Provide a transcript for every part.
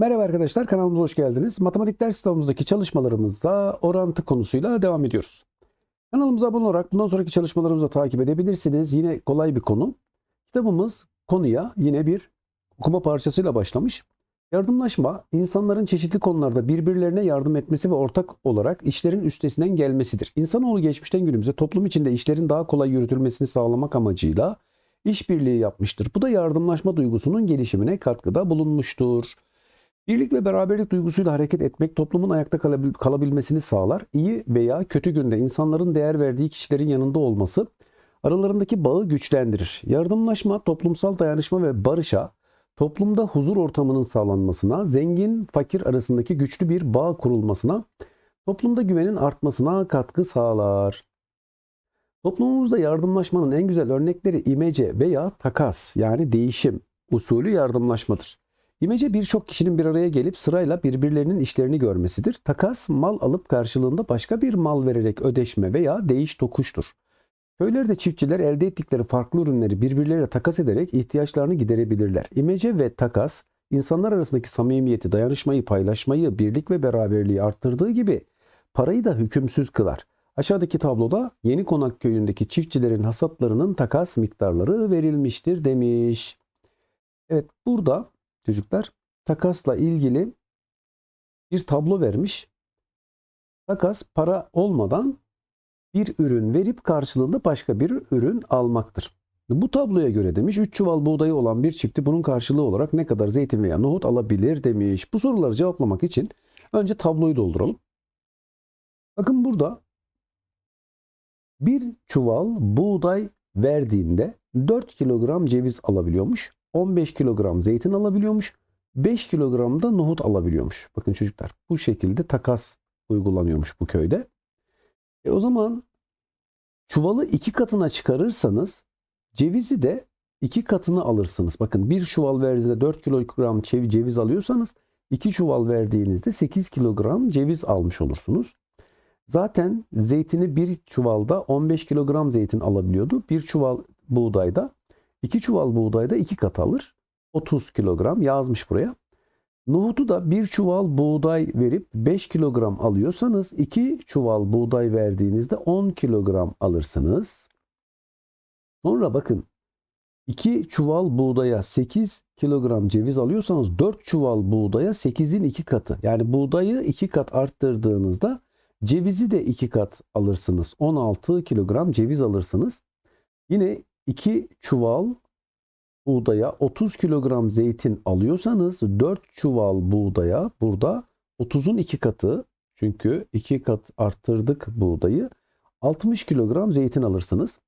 Merhaba arkadaşlar kanalımıza hoş geldiniz. Matematik ders kitabımızdaki çalışmalarımızda orantı konusuyla devam ediyoruz. Kanalımıza abone olarak bundan sonraki çalışmalarımızı da takip edebilirsiniz. Yine kolay bir konu. Kitabımız konuya yine bir okuma parçasıyla başlamış. Yardımlaşma, insanların çeşitli konularda birbirlerine yardım etmesi ve ortak olarak işlerin üstesinden gelmesidir. İnsanoğlu geçmişten günümüze toplum içinde işlerin daha kolay yürütülmesini sağlamak amacıyla işbirliği yapmıştır. Bu da yardımlaşma duygusunun gelişimine katkıda bulunmuştur. Birlik ve beraberlik duygusuyla hareket etmek toplumun ayakta kalabil- kalabilmesini sağlar. İyi veya kötü günde insanların değer verdiği kişilerin yanında olması aralarındaki bağı güçlendirir. Yardımlaşma, toplumsal dayanışma ve barışa, toplumda huzur ortamının sağlanmasına, zengin fakir arasındaki güçlü bir bağ kurulmasına, toplumda güvenin artmasına katkı sağlar. Toplumumuzda yardımlaşmanın en güzel örnekleri imece veya takas yani değişim usulü yardımlaşmadır. İmece birçok kişinin bir araya gelip sırayla birbirlerinin işlerini görmesidir. Takas mal alıp karşılığında başka bir mal vererek ödeşme veya değiş tokuştur. Köylerde çiftçiler elde ettikleri farklı ürünleri birbirleriyle takas ederek ihtiyaçlarını giderebilirler. İmece ve takas insanlar arasındaki samimiyeti, dayanışmayı, paylaşmayı, birlik ve beraberliği arttırdığı gibi parayı da hükümsüz kılar. Aşağıdaki tabloda Yeni Konak köyündeki çiftçilerin hasatlarının takas miktarları verilmiştir demiş. Evet burada çocuklar takasla ilgili bir tablo vermiş. Takas para olmadan bir ürün verip karşılığında başka bir ürün almaktır. Bu tabloya göre demiş 3 çuval buğdayı olan bir çifti bunun karşılığı olarak ne kadar zeytin veya nohut alabilir demiş. Bu soruları cevaplamak için önce tabloyu dolduralım. Bakın burada bir çuval buğday verdiğinde 4 kilogram ceviz alabiliyormuş. 15 kilogram zeytin alabiliyormuş. 5 kilogram da nohut alabiliyormuş. Bakın çocuklar bu şekilde takas uygulanıyormuş bu köyde. E o zaman çuvalı iki katına çıkarırsanız cevizi de iki katını alırsınız. Bakın bir çuval verdiğinizde 4 kilogram cev- ceviz alıyorsanız iki çuval verdiğinizde 8 kilogram ceviz almış olursunuz. Zaten zeytini bir çuvalda 15 kilogram zeytin alabiliyordu. Bir çuval buğdayda, iki çuval buğdayda iki kat alır. 30 kilogram yazmış buraya. Nohutu da bir çuval buğday verip 5 kilogram alıyorsanız iki çuval buğday verdiğinizde 10 kilogram alırsınız. Sonra bakın 2 çuval buğdaya 8 kilogram ceviz alıyorsanız 4 çuval buğdaya 8'in 2 katı. Yani buğdayı 2 kat arttırdığınızda cevizi de 2 kat alırsınız. 16 kilogram ceviz alırsınız. Yine 2 çuval buğdaya 30 kilogram zeytin alıyorsanız 4 çuval buğdaya burada 30'un 2 katı çünkü 2 kat arttırdık buğdayı 60 kilogram zeytin alırsınız.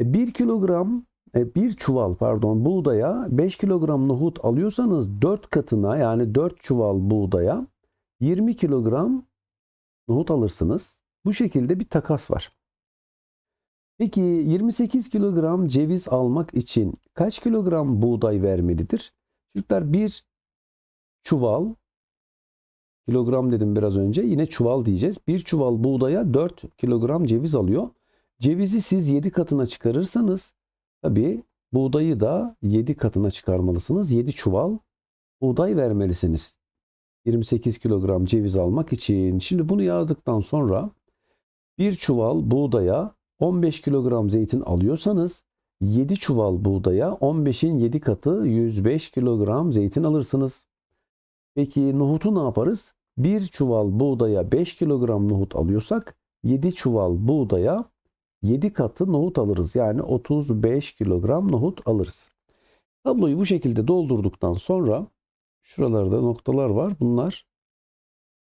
1 kilogram e, bir çuval pardon buğdaya 5 kilogram nohut alıyorsanız 4 katına yani 4 çuval buğdaya 20 kilogram nohut alırsınız. Bu şekilde bir takas var. Peki 28 kilogram ceviz almak için kaç kilogram buğday vermelidir? Çocuklar bir çuval kilogram dedim biraz önce yine çuval diyeceğiz. Bir çuval buğdaya 4 kilogram ceviz alıyor. Cevizi siz 7 katına çıkarırsanız tabi buğdayı da 7 katına çıkarmalısınız. 7 çuval buğday vermelisiniz. 28 kilogram ceviz almak için. Şimdi bunu yazdıktan sonra bir çuval buğdaya 15 kilogram zeytin alıyorsanız 7 çuval buğdaya 15'in 7 katı 105 kilogram zeytin alırsınız. Peki nohutu ne yaparız? Bir çuval buğdaya 5 kilogram nohut alıyorsak 7 çuval buğdaya 7 katı nohut alırız. Yani 35 kilogram nohut alırız. Tabloyu bu şekilde doldurduktan sonra şuralarda noktalar var. Bunlar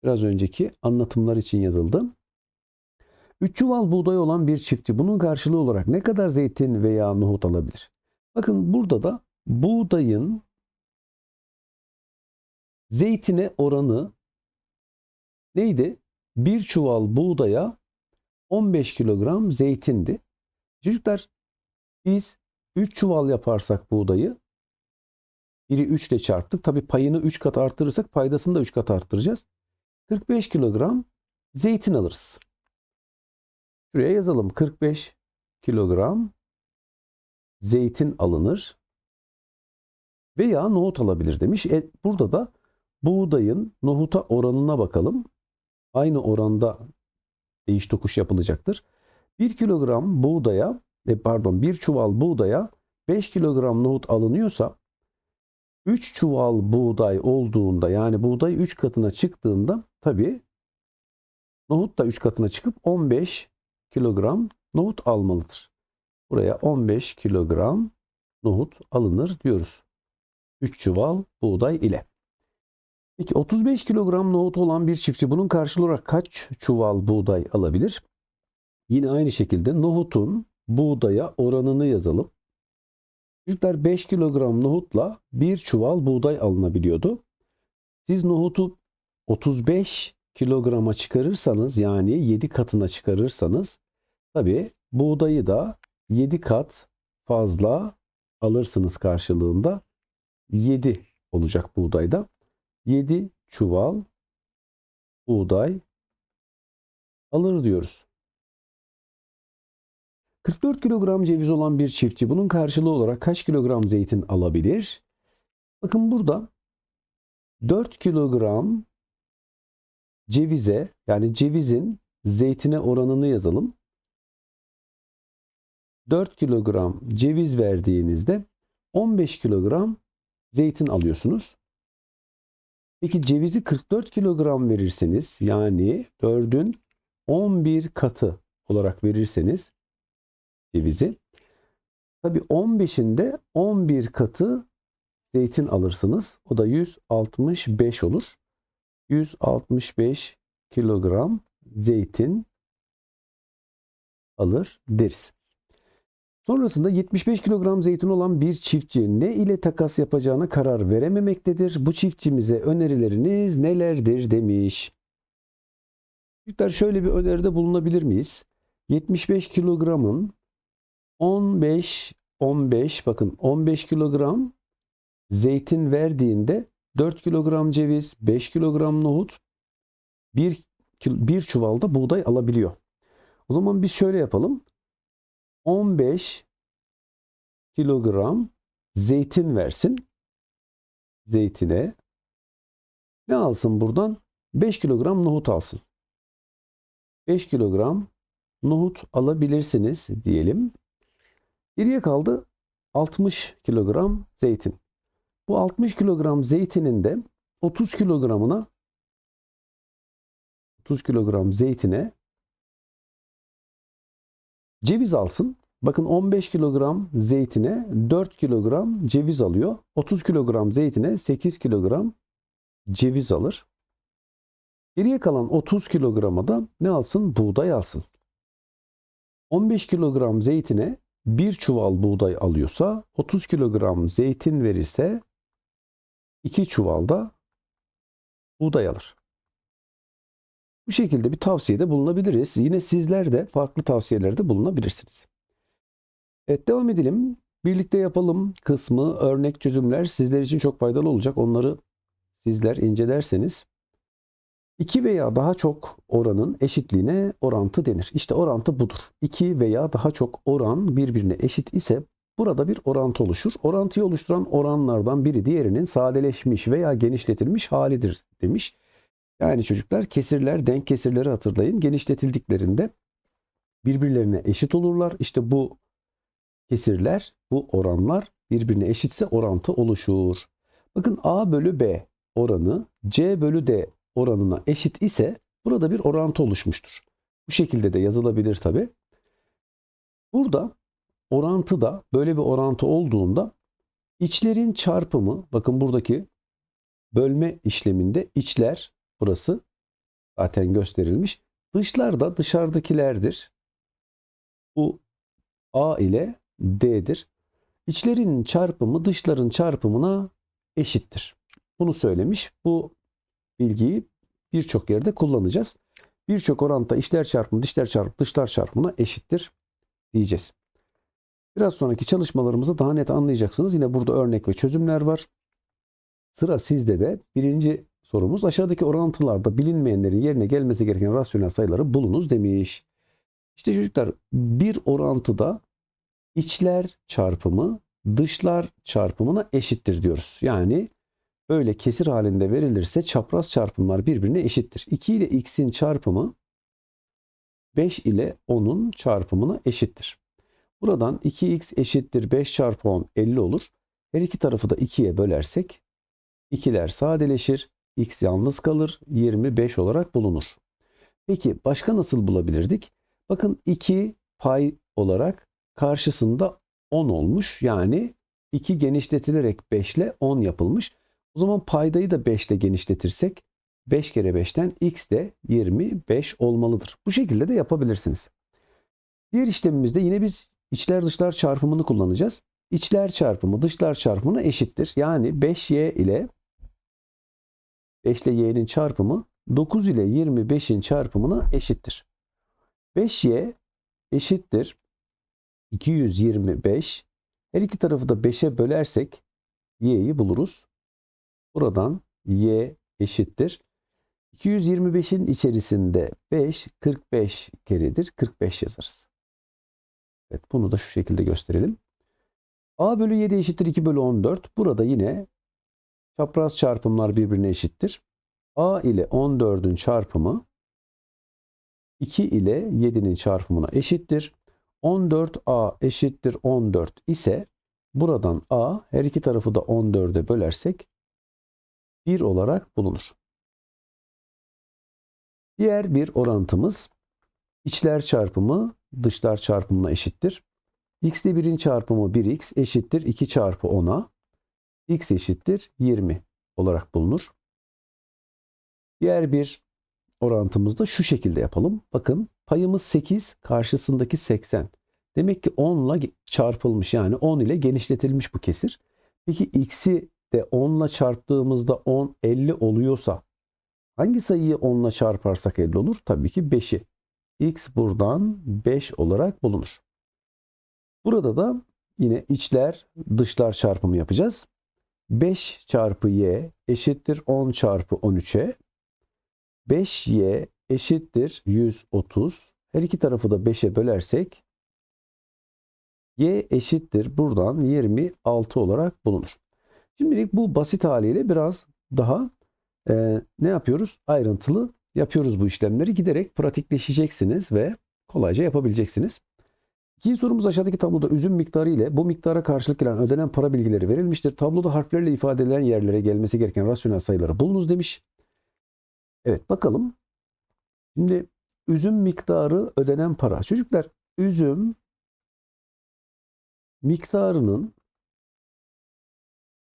biraz önceki anlatımlar için yazıldı. 3 çuval buğday olan bir çiftçi bunun karşılığı olarak ne kadar zeytin veya nohut alabilir? Bakın burada da buğdayın zeytine oranı neydi? Bir çuval buğdaya 15 kilogram zeytindi. Çocuklar biz 3 çuval yaparsak buğdayı biri 3 ile çarptık. Tabi payını 3 kat arttırırsak paydasını da 3 kat arttıracağız. 45 kilogram zeytin alırız. Şuraya yazalım. 45 kilogram zeytin alınır veya nohut alabilir demiş. E, burada da buğdayın nohuta oranına bakalım. Aynı oranda değiş tokuş yapılacaktır. 1 kilogram buğdaya, e, pardon 1 çuval buğdaya 5 kilogram nohut alınıyorsa 3 çuval buğday olduğunda yani buğday 3 katına çıktığında tabii nohut da 3 katına çıkıp 15 kilogram nohut almalıdır. Buraya 15 kilogram nohut alınır diyoruz. 3 çuval buğday ile. Peki 35 kilogram nohut olan bir çiftçi bunun karşılığı olarak kaç çuval buğday alabilir? Yine aynı şekilde nohutun buğdaya oranını yazalım. Çocuklar 5 kilogram nohutla bir çuval buğday alınabiliyordu. Siz nohutu 35 kilograma çıkarırsanız yani 7 katına çıkarırsanız tabi buğdayı da 7 kat fazla alırsınız karşılığında 7 olacak buğdayda. 7 çuval buğday alır diyoruz. 44 kilogram ceviz olan bir çiftçi bunun karşılığı olarak kaç kilogram zeytin alabilir? Bakın burada 4 kilogram cevize yani cevizin zeytine oranını yazalım. 4 kilogram ceviz verdiğinizde 15 kilogram zeytin alıyorsunuz. Peki cevizi 44 kilogram verirseniz yani 4'ün 11 katı olarak verirseniz cevizi tabi 15'inde 11 katı zeytin alırsınız. O da 165 olur. 165 kilogram zeytin alır deriz. Sonrasında 75 kilogram zeytin olan bir çiftçi ne ile takas yapacağına karar verememektedir. Bu çiftçimize önerileriniz nelerdir demiş. Çocuklar şöyle bir öneride bulunabilir miyiz? 75 kilogramın 15 15 bakın 15 kilogram zeytin verdiğinde 4 kilogram ceviz, 5 kilogram nohut, 1, bir çuvalda buğday alabiliyor. O zaman biz şöyle yapalım. 15 kilogram zeytin versin. Zeytine ne alsın buradan? 5 kilogram nohut alsın. 5 kilogram nohut alabilirsiniz diyelim. Geriye kaldı 60 kilogram zeytin. Bu 60 kilogram zeytinin de 30 kilogramına 30 kilogram zeytine ceviz alsın. Bakın 15 kilogram zeytine 4 kilogram ceviz alıyor. 30 kilogram zeytine 8 kilogram ceviz alır. Geriye kalan 30 kilograma da ne alsın? Buğday alsın. 15 kilogram zeytine bir çuval buğday alıyorsa 30 kilogram zeytin verirse 2 çuvalda buğday alır. Bu şekilde bir tavsiyede bulunabiliriz. Yine sizler de farklı tavsiyelerde bulunabilirsiniz. Evet devam edelim. Birlikte yapalım kısmı örnek çözümler sizler için çok faydalı olacak. Onları sizler incelerseniz 2 veya daha çok oranın eşitliğine orantı denir. İşte orantı budur. 2 veya daha çok oran birbirine eşit ise burada bir orantı oluşur. Orantıyı oluşturan oranlardan biri diğerinin sadeleşmiş veya genişletilmiş halidir demiş. Yani çocuklar kesirler, denk kesirleri hatırlayın. Genişletildiklerinde birbirlerine eşit olurlar. İşte bu kesirler, bu oranlar birbirine eşitse orantı oluşur. Bakın A bölü B oranı C bölü D oranına eşit ise burada bir orantı oluşmuştur. Bu şekilde de yazılabilir tabi. Burada orantıda böyle bir orantı olduğunda içlerin çarpımı bakın buradaki bölme işleminde içler burası zaten gösterilmiş. Dışlar da dışarıdakilerdir. Bu A ile D'dir. İçlerin çarpımı dışların çarpımına eşittir. Bunu söylemiş. Bu bilgiyi birçok yerde kullanacağız. Birçok orantıda içler çarpımı dışlar çarpımı dışlar çarpımına eşittir diyeceğiz. Biraz sonraki çalışmalarımızı daha net anlayacaksınız. Yine burada örnek ve çözümler var. Sıra sizde de birinci sorumuz aşağıdaki orantılarda bilinmeyenlerin yerine gelmesi gereken rasyonel sayıları bulunuz demiş. İşte çocuklar bir orantıda içler çarpımı dışlar çarpımına eşittir diyoruz. Yani öyle kesir halinde verilirse çapraz çarpımlar birbirine eşittir. 2 ile x'in çarpımı 5 ile 10'un çarpımına eşittir. Buradan 2x eşittir 5 çarpı 10 50 olur. Her iki tarafı da 2'ye bölersek 2'ler sadeleşir. x yalnız kalır. 25 olarak bulunur. Peki başka nasıl bulabilirdik? Bakın 2 pay olarak karşısında 10 olmuş. Yani 2 genişletilerek 5 ile 10 yapılmış. O zaman paydayı da 5 ile genişletirsek 5 kere 5'ten x de 25 olmalıdır. Bu şekilde de yapabilirsiniz. Diğer işlemimizde yine biz içler dışlar çarpımını kullanacağız. İçler çarpımı dışlar çarpımına eşittir. Yani 5y ile 5 ile y'nin çarpımı 9 ile 25'in çarpımına eşittir. 5y eşittir 225. Her iki tarafı da 5'e bölersek y'yi buluruz. Buradan y eşittir. 225'in içerisinde 5 45 keredir. 45 yazarız. Evet bunu da şu şekilde gösterelim. a bölü 7 eşittir 2 bölü 14. Burada yine çapraz çarpımlar birbirine eşittir. a ile 14'ün çarpımı 2 ile 7'nin çarpımına eşittir. 14a eşittir 14 ise buradan a her iki tarafı da 14'e bölersek 1 olarak bulunur. Diğer bir orantımız içler çarpımı dışlar çarpımına eşittir. x ile 1'in çarpımı 1x eşittir 2 çarpı 10'a. x eşittir 20 olarak bulunur. Diğer bir orantımızı da şu şekilde yapalım. Bakın payımız 8 karşısındaki 80. Demek ki 10 ile çarpılmış yani 10 ile genişletilmiş bu kesir. Peki x'i de 10 ile çarptığımızda 10 50 oluyorsa hangi sayıyı 10 ile çarparsak 50 olur? Tabii ki 5'i. X buradan 5 olarak bulunur. Burada da yine içler dışlar çarpımı yapacağız. 5 çarpı y eşittir 10 çarpı 13'e. 5y eşittir 130. Her iki tarafı da 5'e bölersek y eşittir buradan 26 olarak bulunur. Şimdilik bu basit haliyle biraz daha e, ne yapıyoruz? Ayrıntılı yapıyoruz bu işlemleri. Giderek pratikleşeceksiniz ve kolayca yapabileceksiniz. İkinci sorumuz aşağıdaki tabloda üzüm miktarı ile bu miktara karşılık gelen ödenen para bilgileri verilmiştir. Tabloda harflerle ifade edilen yerlere gelmesi gereken rasyonel sayıları bulunuz demiş. Evet bakalım. Şimdi üzüm miktarı ödenen para. Çocuklar üzüm miktarının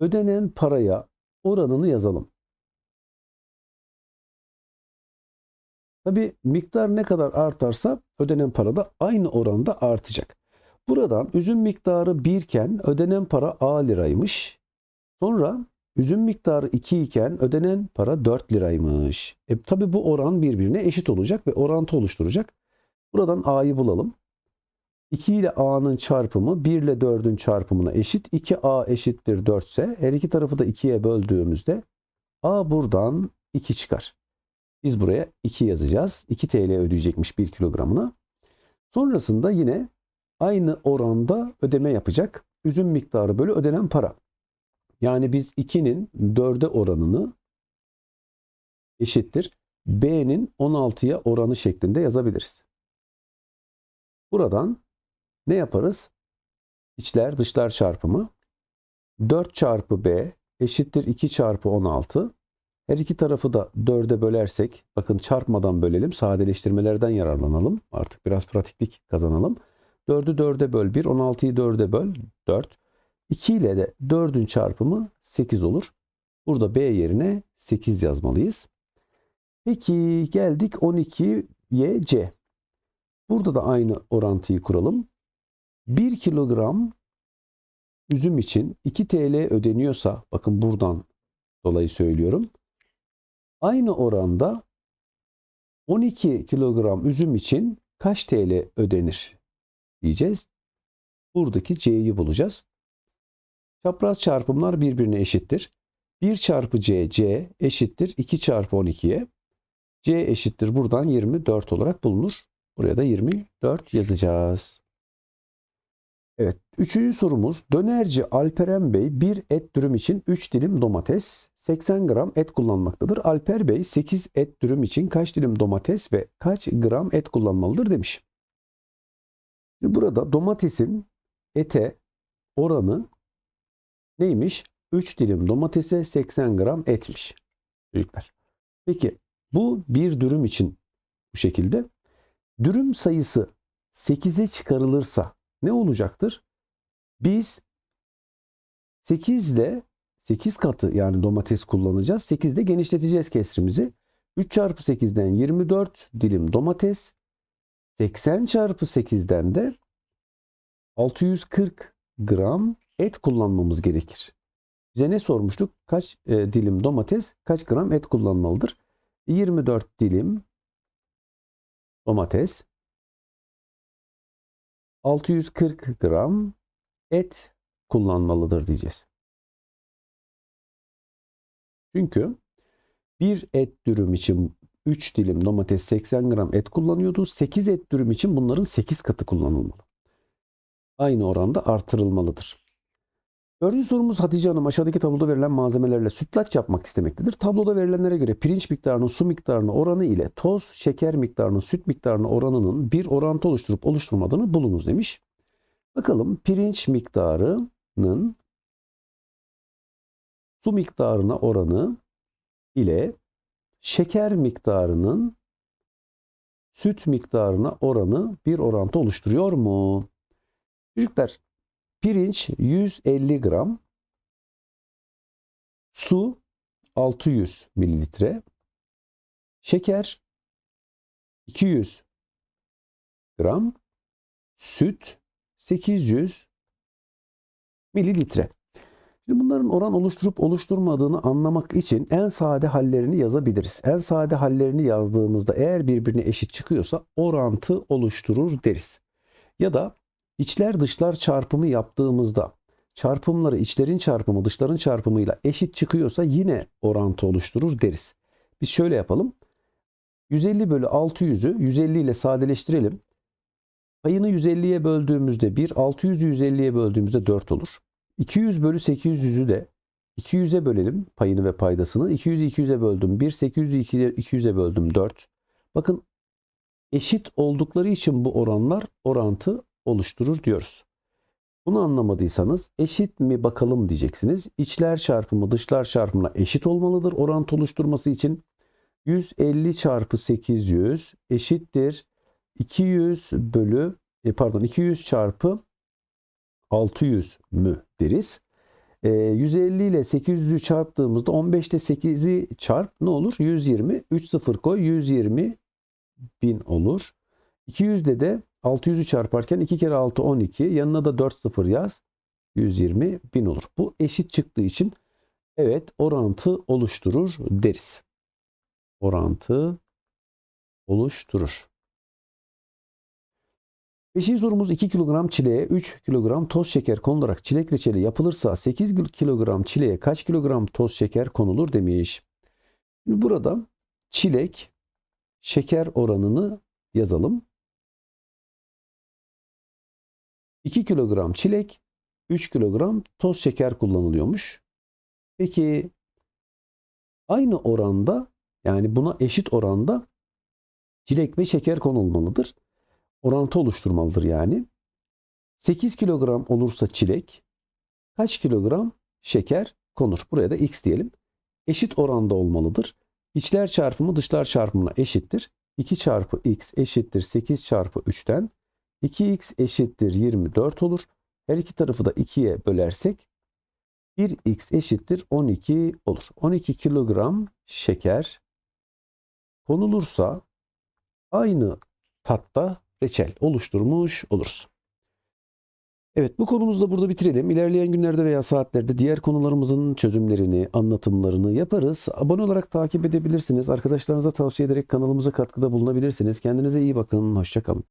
ödenen paraya oranını yazalım. Tabi miktar ne kadar artarsa ödenen para da aynı oranda artacak. Buradan üzüm miktarı 1 iken ödenen para A liraymış. Sonra üzüm miktarı 2 iken ödenen para 4 liraymış. E, tabi bu oran birbirine eşit olacak ve orantı oluşturacak. Buradan A'yı bulalım. 2 ile A'nın çarpımı 1 ile 4'ün çarpımına eşit. 2A eşittir 4 ise her iki tarafı da 2'ye böldüğümüzde A buradan 2 çıkar. Biz buraya 2 yazacağız. 2 TL ödeyecekmiş 1 kilogramına. Sonrasında yine aynı oranda ödeme yapacak. Üzüm miktarı bölü ödenen para. Yani biz 2'nin 4'e oranını eşittir. B'nin 16'ya oranı şeklinde yazabiliriz. Buradan ne yaparız? İçler dışlar çarpımı. 4 çarpı B eşittir 2 çarpı 16. Her iki tarafı da 4'e bölersek, bakın çarpmadan bölelim, sadeleştirmelerden yararlanalım. Artık biraz pratiklik kazanalım. 4'ü 4'e böl 1, 16'yı 4'e böl 4. 2 ile de 4'ün çarpımı 8 olur. Burada B yerine 8 yazmalıyız. Peki geldik 12'ye C. Burada da aynı orantıyı kuralım. 1 kilogram üzüm için 2 TL ödeniyorsa, bakın buradan dolayı söylüyorum. Aynı oranda 12 kilogram üzüm için kaç TL ödenir diyeceğiz. Buradaki C'yi bulacağız. Çapraz çarpımlar birbirine eşittir. 1 çarpı C, C eşittir 2 çarpı 12'ye. C eşittir buradan 24 olarak bulunur. Buraya da 24 yazacağız. Evet. Üçüncü sorumuz. Dönerci Alperen Bey bir et dürüm için 3 dilim domates, 80 gram et kullanmaktadır. Alper Bey 8 et dürüm için kaç dilim domates ve kaç gram et kullanmalıdır demiş. Burada domatesin ete oranı neymiş? 3 dilim domatese 80 gram etmiş çocuklar. Peki bu bir dürüm için bu şekilde. Dürüm sayısı 8'e çıkarılırsa ne olacaktır? Biz 8 ile 8 katı yani domates kullanacağız. 8 de genişleteceğiz kesrimizi. 3 çarpı 8'den 24 dilim domates. 80 çarpı 8'den de 640 gram et kullanmamız gerekir. Bize ne sormuştuk? Kaç e, dilim domates, kaç gram et kullanmalıdır? 24 dilim domates, 640 gram et kullanmalıdır diyeceğiz. Çünkü bir et dürüm için 3 dilim domates 80 gram et kullanıyordu. 8 et dürüm için bunların 8 katı kullanılmalı. Aynı oranda artırılmalıdır. Dördüncü sorumuz Hatice Hanım aşağıdaki tabloda verilen malzemelerle sütlaç yapmak istemektedir. Tabloda verilenlere göre pirinç miktarının su miktarına oranı ile toz şeker miktarının süt miktarına oranının bir orantı oluşturup oluşturmadığını bulunuz demiş. Bakalım pirinç miktarının su miktarına oranı ile şeker miktarının süt miktarına oranı bir orantı oluşturuyor mu? Çocuklar pirinç 150 gram, su 600 mililitre, şeker 200 gram, süt 800 mililitre. Şimdi bunların oran oluşturup oluşturmadığını anlamak için en sade hallerini yazabiliriz. En sade hallerini yazdığımızda eğer birbirine eşit çıkıyorsa orantı oluşturur deriz. Ya da içler dışlar çarpımı yaptığımızda çarpımları içlerin çarpımı dışların çarpımıyla eşit çıkıyorsa yine orantı oluşturur deriz. Biz şöyle yapalım. 150 bölü 600'ü 150 ile sadeleştirelim. Payını 150'ye böldüğümüzde 1, 600'ü 150'ye böldüğümüzde 4 olur. 200 bölü 800'ü de 200'e bölelim payını ve paydasını. 200'ü 200'e böldüm 1, 800'ü 200'e böldüm 4. Bakın eşit oldukları için bu oranlar orantı oluşturur diyoruz. Bunu anlamadıysanız eşit mi bakalım diyeceksiniz. İçler çarpımı dışlar çarpımına eşit olmalıdır orantı oluşturması için. 150 çarpı 800 eşittir 200 bölü e, pardon 200 çarpı 600 mü deriz. E, 150 ile 800'ü çarptığımızda 15 ile 8'i çarp ne olur? 120. 3 sıfır koy 120 bin olur. 200'de de 600'ü çarparken 2 kere 6 12 yanına da 4 sıfır yaz. 120 bin olur. Bu eşit çıktığı için evet orantı oluşturur deriz. Orantı oluşturur. Beşinci sorumuz 2 kilogram çileğe 3 kilogram toz şeker konularak çilek reçeli yapılırsa 8 kilogram çileğe kaç kilogram toz şeker konulur demiş. Şimdi burada çilek şeker oranını yazalım. 2 kilogram çilek 3 kilogram toz şeker kullanılıyormuş. Peki aynı oranda yani buna eşit oranda çilek ve şeker konulmalıdır orantı oluşturmalıdır yani. 8 kilogram olursa çilek kaç kilogram şeker konur? Buraya da x diyelim. Eşit oranda olmalıdır. İçler çarpımı dışlar çarpımına eşittir. 2 çarpı x eşittir 8 çarpı 3'ten. 2x eşittir 24 olur. Her iki tarafı da 2'ye bölersek 1x eşittir 12 olur. 12 kilogram şeker konulursa aynı tatta reçel oluşturmuş oluruz. Evet bu konumuzu da burada bitirelim. İlerleyen günlerde veya saatlerde diğer konularımızın çözümlerini, anlatımlarını yaparız. Abone olarak takip edebilirsiniz. Arkadaşlarınıza tavsiye ederek kanalımıza katkıda bulunabilirsiniz. Kendinize iyi bakın. Hoşçakalın.